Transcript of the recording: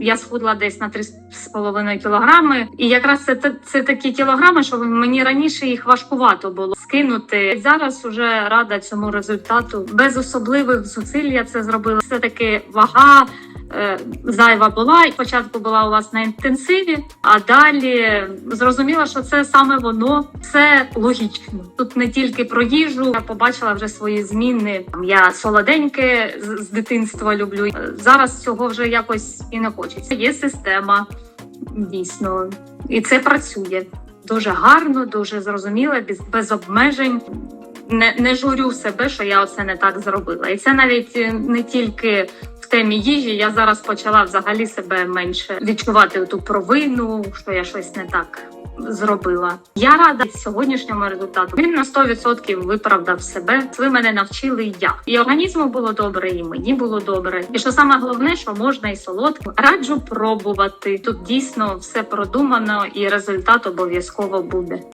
Я схудла десь на 3,5 кілограми, і якраз це, це, такі кілограми, що мені раніше їх важкувато було скинути. Зараз уже рада цьому результату. Без особливих зусиль я це зробила. Все таки вага. Е, Зайва була і спочатку була у вас на інтенсиві, а далі зрозуміла, що це саме воно все логічно. Тут не тільки про їжу. Я побачила вже свої зміни. Я солоденьке з, дитинства люблю. Е, Зараз цього вже якось і не хочеться. Є система дійсно, і це працює дуже гарно, дуже зрозуміло, без, без обмежень. Не, не журю себе, що я оце не так зробила. І це навіть е, не тільки в темі їжі. Я зараз почала взагалі себе менше відчувати ту провину, що я щось не так зробила. Я рада сьогоднішньому результату. Він на 100% виправдав себе. Ви мене навчили я. І організму було добре, і мені було добре. І що саме головне, що можна і солодко. Раджу пробувати. Тут дійсно все продумано, і результат обов'язково буде.